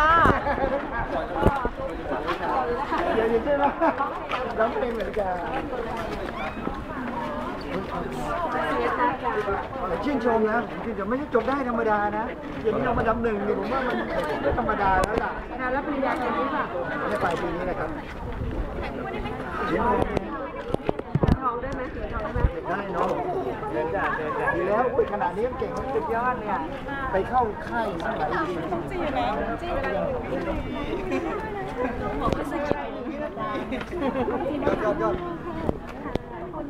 จ้าเดี๋ยวใช่ไนะร้องเพลงเหมือนกันชื่นชมนะผมชื่นชมไม่ใช่จบได้ธรรมดานะอย่างนี้เรามาดำหนึ่งเนี่ยผมว่ามันไม่ธรรมดาแล้วล่ะแล้วปริญญาปีนี้ป่ะไม่ไปปีนี้นะครับ ดีแล้วอุ้ยขนาดนี้ยังเก่งสุดยอดเนี่ยไปเข้าค่ายสมัยดียอดยอดยอด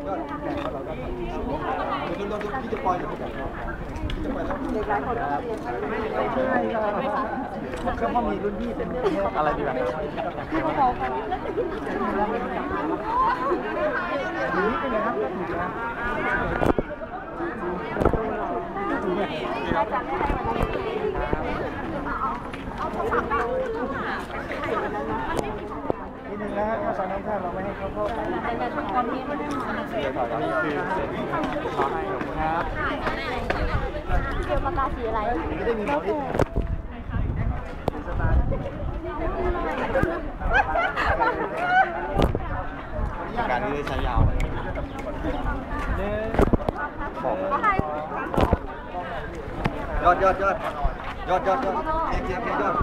ยอดแข่งของเราก็คุณต้องที่จะปล่อยหรือไม่ที่จะปล่อยแล้วเด็กหลายคนไม่ใช่ครับก็เพราะมีรุ่นพี่เป็นอะไรดีแบบที่เขาบอกกันอยู่นี่เป็นไงครับถูกแล้ว นิดนึงนะฮะถ้าตอนนั้นถ้าเราไม่ให้เขาเข้าไปนี่คือขอให้มครับเกี่ยวกับกาสีอะไรไม่ได้มีหมอทธิ์สตาร์การที่ได้ใช้ยาวยอ ดยอดยอดยอดยอดยอดเจ๊เจ๊ยอด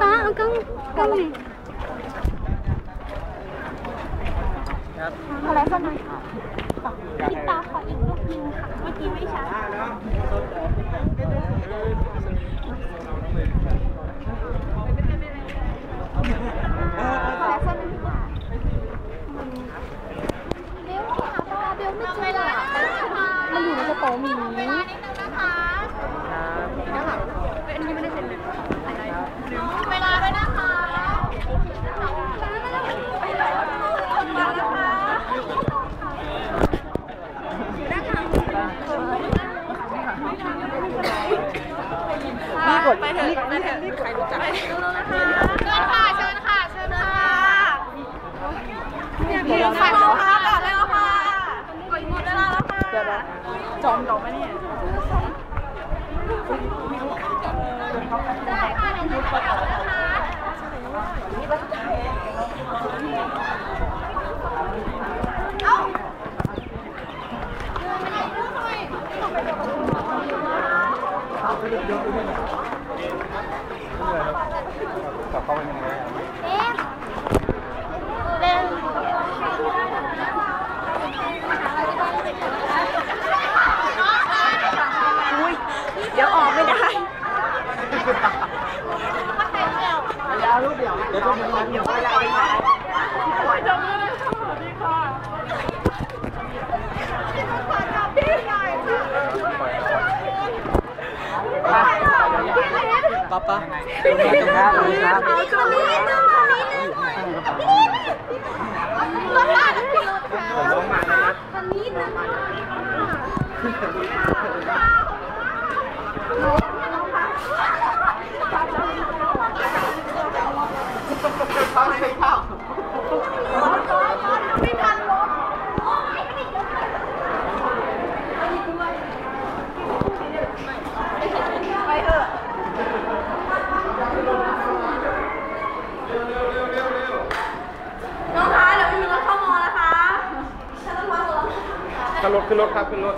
ตาเอากังกังอะไรสักหน่อยพี่ตาขออีกลูกนึงค่ะ เมื่อกี้ไม่ชัดขอสักหนึ่งค่ะเบลหาปลาเบลไม่เจออะมันอยู่ในกรเป๋าหมีเลาด้วยนะคะ นี่กดไปเถอะไปเถอะใครรู้จัก เชิญค่ะ เชิญค่ะ เชิญค่ะ เดี๋ยวค่ะต่อค่ะต่อเลยค่ะกดหมดเวลาแล้วค่ะเดี๋ยวจอมจอมไหมเนี่ยได้ค่ะในนี้ขอนะคะเอ้าเอ๊ะเล่นอุ้ย เดี๋ยวออกไม่ได้ ยาวรูปเดียว เดี๋ยวต้องมีเดี๋ยวเวลาไปถ่ายป๊าป๊าตรงนี้ตรงนี้ตรงนี้ครับเอาตรงนี้ตรงนี้รถลาดพี่รถค่ะผมลงนี้นะ น้ ขึ้นรถขึ้นรถครับขึ้นรถ